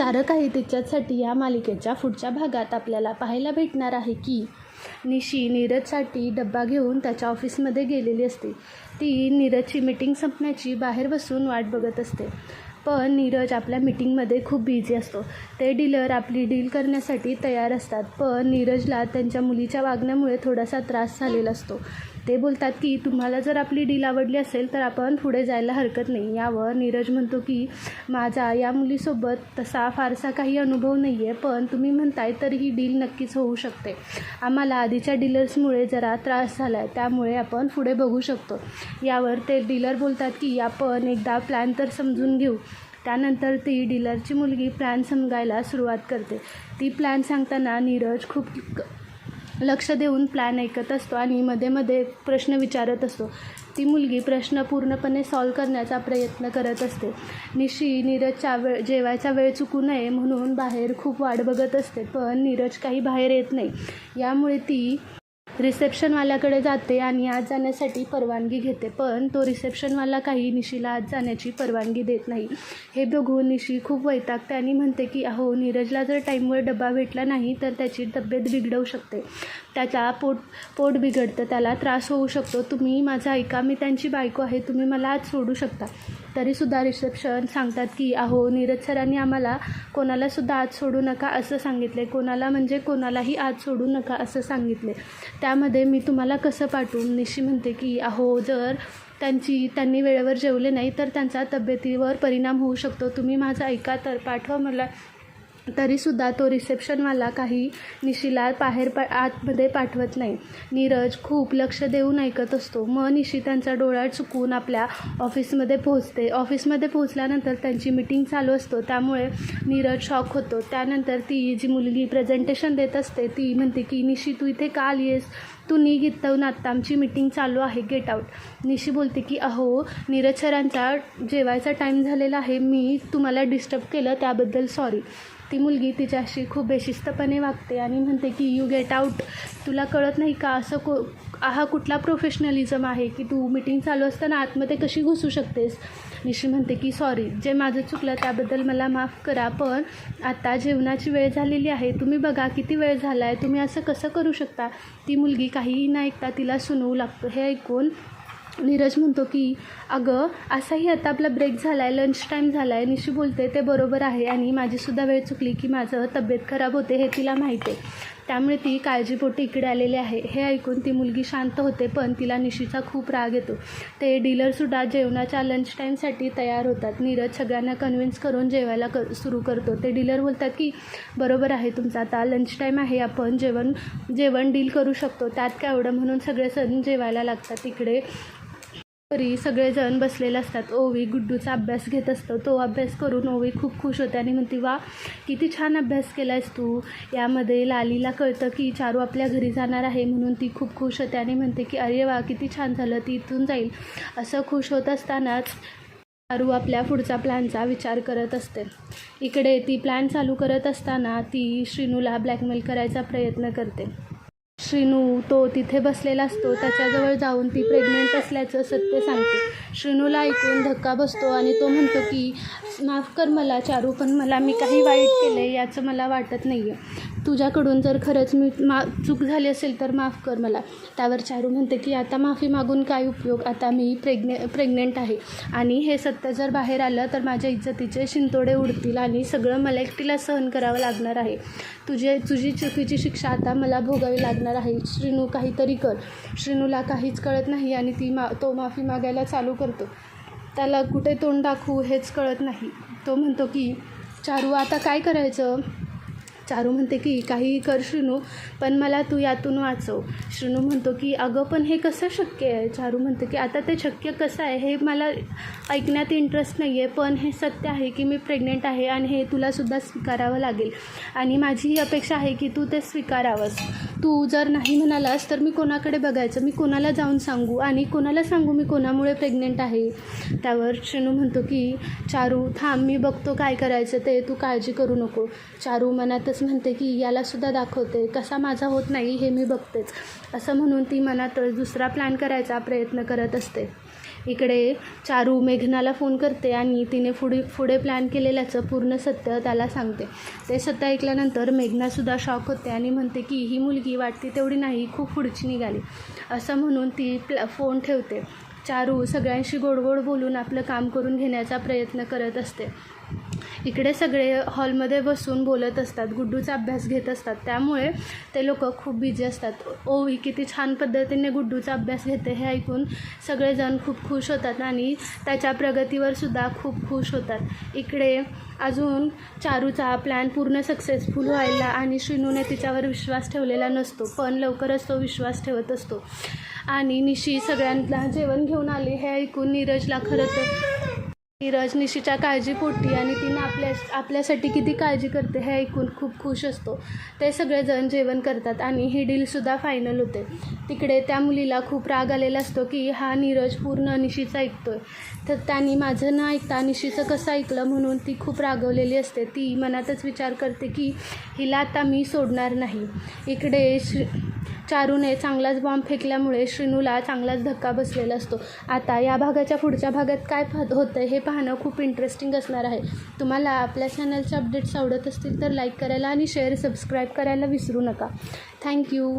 सारं काही तिच्यासाठी या मालिकेच्या पुढच्या भागात आपल्याला पाहायला भेटणार आहे की निशी नीरजसाठी डब्बा घेऊन त्याच्या ऑफिसमध्ये गेलेली असते. ती नीरजची मीटिंग संपण्याची बाहेर बसून वाट बघत असते. पण नीरज आपल्या मीटिंगमध्ये खूप बिझी असतो. ते डीलर आपली डील करण्यासाठी तयार असतात पण नीरजला त्यांच्या मुलीच्या वागण्यामुळे थोडासा त्रास झालेला असतो. ते बोलतात की तुम्हाला जर आपली डील आवडली असेल तर आपण पुढे जायला हरकत नाही. यावर नीरज म्हणतो की माझा या मुलीसोबत तसा फारसा काही अनुभव नाही आहे पण तुम्ही म्हणताय तर ही डील नक्कीच होऊ शकते. आम्हाला आधीच्या डीलर्समुळे जरा त्रास झाला आहे त्यामुळे आपण पुढे बघू शकतो. यावर ते डीलर बोलतात की आपण एकदा प्लॅन तर समजून घेऊ. त्यानंतर ती डीलरची मुलगी प्लॅन समजायला सुरुवात करते. ती प्लॅन सांगताना नीरज खूप लक्ष देऊन प्लॅन ऐकत असतो आणि मध्ये मध्ये प्रश्न विचारत असतो. ती मुलगी प्रश्न पूर्णपणे सॉल्व करण्याचा प्रयत्न करत असते. निशी नीरजच्या वेळ जेवायचा वेळ चुकू नये म्हणून बाहेर खूप वाट बघत असते पण नीरज काही बाहेर येत नाही. यामुळे ती रिसेप्शनवाल्याकडे जाते आणि आत जाण्यासाठी परवानगी घेते पण तो रिसेप्शनवाला काही निशीला आत जाण्याची परवानगी देत नाही. हे बघून निशी खूप वैतागते आणि म्हणते की अहो नीरजला जर टाईमवर डबा भेटला नाही तर त्याची तब्येत बिघडवू शकते. त्याचा पोट पोट बिघडतं त्याला त्रास होऊ शकतो. तुम्ही माझा ऐका मी त्यांची बायको आहे तुम्ही मला आज सोडू शकता. तरीसुद्धा रिसेप्शन सांगतात की अहो नीरज सरांनी आम्हाला कोणालासुद्धा आज सोडू नका असं सांगितले कोणाला म्हणजे कोणालाही आज सोडू नका असं सांगितले त्यामध्ये मी तुम्हाला कसं पाठवू? निशी म्हणते की अहो जर त्यांची त्यांनी वेळेवर जेवले नाही तर त्यांचा तब्येतीवर परिणाम होऊ शकतो. तुम्ही माझं ऐका तर पाठवा मला. तरीसुद्धा तो रिसेप्शनवाला काही निशीला बाहेर पा आतमध्ये पाठवत नाही. नीरज खूप लक्ष देऊन ऐकत असतो. मग निशी त्यांचा डोळा चुकून आपल्या ऑफिसमध्ये पोहोचते. ऑफिसमध्ये पोहोचल्यानंतर त्यांची मीटिंग चालू असतो. त्यामुळे नीरज शॉक होतो. त्यानंतर ती जी मुलगी प्रेझेंटेशन देत असते ती म्हणते की निशी तू इथे का आली आहेस तू नी घेतवून आत्ता आमची मीटिंग चालू आहे. गेट आऊट निशी बोलते की अहो नीरज सरांचा जेवायचा टाईम झालेला आहे. मी तुम्हाला डिस्टर्ब केलं त्याबद्दल सॉरी. ती मुलगी तिच्याशी खूप बेशिस्तपणे वागते आणि म्हणते की यू गेट आऊट तुला कळत नाही का असं को हा कुठला प्रोफेशनलिझम आहे की तू मीटिंग चालू असताना आतमध्ये कशी घुसू शकतेस? निशी म्हणते की सॉरी जे माझं चुकलं त्याबद्दल मला माफ करा पण आता जेवणाची वेळ झालेली आहे. तुम्ही बघा किती वेळ झाला आहे तुम्ही असं कसं करू शकता? ती मुलगी काहीही न ऐकता तिला सुनवू लागतो. हे ऐकून नीरज म्हणतो की अगं असाही आता आपला ब्रेक झाला आहे लंच टाईम झाला आहे निशी बोलते ते बरोबर आहे आणि माझीसुद्धा वेळ चुकली की माझं तब्येत खराब होते हे तिला माहिती आहे. त्यामुळे ती काळजीपोटी इकडे आलेली आहे. हे ऐकून ती मुलगी शांत होते पण तिला निशीचा खूप राग येतो. ते डीलरसुद्धा जेवणाच्या लंच टाईमसाठी तयार होतात. नीरज सगळ्यांना कन्व्हिन्स करून जेवायला कर सुरू करतो. ते डीलर बोलतात की बरोबर आहे तुमचा. आता लंच टाईम आहे. आपण जेवण जेवण डील करू शकतो. त्यात काय एवढं म्हणून सगळे सण जेवायला लागतात तिकडे घरी सगळेजण बसलेले असतात. ओवी गुड्डूचा अभ्यास घेत असतो. तो अभ्यास करून ओवी खूप खुश होते आणि म्हणते वा किती छान अभ्यास केला आहेस तू. यामध्ये लालीला कळतं की चारू आपल्या घरी जाणार आहे म्हणून ती खूप खुश होते आणि म्हणते की अरे वा किती छान झालं ती इथून जाईल. असं खुश होत असतानाच चारू आपल्या पुढचा प्लॅनचा विचार करत असते. इकडे ती प्लॅन चालू करत असताना ती श्रीनूला ब्लॅकमेल करायचा प्रयत्न करते. श्रीनू तो तिथे बसलेला असतो त्याच्याजवळ जाऊन ती प्रेग्नेंट असल्याचं सत्य सांगते. श्रीनूला ऐकून धक्का बसतो आणि तो म्हणतो की माफ कर मला चारू पण मला मी काही वाईट केलं आहे याचं मला वाटत नाही आहे तुझ्याकडून जर खरंच मी मा चूक झाली असेल तर माफ कर मला. त्यावर चारू म्हणते की आता माफी मागून काय उपयोग? आता मी प्रेग्ने प्रेग्नेंट आहे. आणि हे सत्य जर बाहेर आलं तर माझ्या इज्जतीचे शिंतोडे उडतील आणि सगळं मला एकटीला सहन करावं लागणार आहे. तुझे तुझी चुकीची शिक्षा आता मला भोगावी लागणार आहे. श्रीनू काहीतरी कर. श्रीनूला काहीच कळत नाही आणि ती मा तो माफी मागायला चालू करतो. त्याला कुठे तोंड दाखवू हेच कळत नाही. तो म्हणतो की चारू आता काय करायचं? चारू म्हणते की काहीही कर श्रीनू पण मला तू यातून वाचव. श्रीनू म्हणतो की अगं पण हे कसं शक्य आहे? चारू म्हणते की आता ते शक्य कसं आहे हे मला ऐकण्यात इंटरेस्ट नाही आहे पण हे सत्य आहे की मी प्रेग्नेंट आहे आणि हे तुलासुद्धा स्वीकारावं लागेल. आणि माझी ही अपेक्षा आहे की तू ते स्वीकारावंस. तू जर नाही म्हणालास तर मी कोणाकडे बघायचं? मी कोणाला जाऊन सांगू? आणि कोणाला सांगू मी कोणामुळे प्रेग्नेंट आहे? त्यावर श्रीनू म्हणतो की चारू थांब मी बघतो काय करायचं ते तू काळजी करू नको. चारू मनातच म्हणते की यालासुद्धा दाखवते कसा माझा होत नाही हे मी बघतेच. असं म्हणून ती मनातच दुसरा प्लॅन करायचा प्रयत्न करत असते. इकडे चारू मेघनाला फोन करते आणि तिने पुढे पुढे प्लॅन केलेल्याचं पूर्ण सत्य त्याला सांगते. ते सत्य ऐकल्यानंतर मेघनासुद्धा शॉक होते आणि म्हणते की ही मुलगी वाटते तेवढी नाही खूप पुढची निघाली. असं म्हणून ती प्ल फोन ठेवते. चारू सगळ्यांशी गोड गोड बोलून आपलं काम करून घेण्याचा प्रयत्न करत असते. इकडे सगळे हॉलमध्ये बसून बोलत असतात गुड्डूचा अभ्यास घेत असतात. त्यामुळे ते लोक खूप बिझी असतात. ओ ही किती छान पद्धतीने गुड्डूचा अभ्यास घेते हे ऐकून सगळेजण खूप खुश होतात आणि त्याच्या प्रगतीवर सुद्धा खूप खुश होतात. इकडे अजून चारूचा प्लॅन पूर्ण सक्सेसफुल व्हायला आणि श्रीनूने तिच्यावर विश्वास ठेवलेला नसतो पण लवकरच तो विश्वास ठेवत असतो. आणि निशी सगळ्यांना जेवण घेऊन आली हे ऐकून नीरजला खरं तर नीरज निशीच्या काळजीपोटी आणि तिनं आपल्या आपल्यासाठी किती काळजी करते हे ऐकून खूप खुश असतो. ते सगळेजण जेवण करतात आणि ही डीलसुद्धा फायनल होते. तिकडे त्या मुलीला खूप राग आलेला असतो की हा नीरज पूर्ण निशीचं आहे तर त्यांनी माझं न ऐकता निशीचं कसं ऐकलं म्हणून ती खूप रागवलेली असते. ती मनातच विचार करते की हिला आता मी सोडणार नाही. इकडे श्री चारूने चांगलाच बॉम्ब फेकल्यामुळे श्रीनूला चांगलाच धक्का बसलेला असतो. आता या भागाच्या पुढच्या भागात काय होतं हे पाहणं खूप इंटरेस्टिंग असणार आहे. तुम्हाला आपल्या चॅनलचे अपडेट्स आवडत असतील तर लाईक करायला आणि शेअर सबस्क्राईब करायला विसरू नका. थँक्यू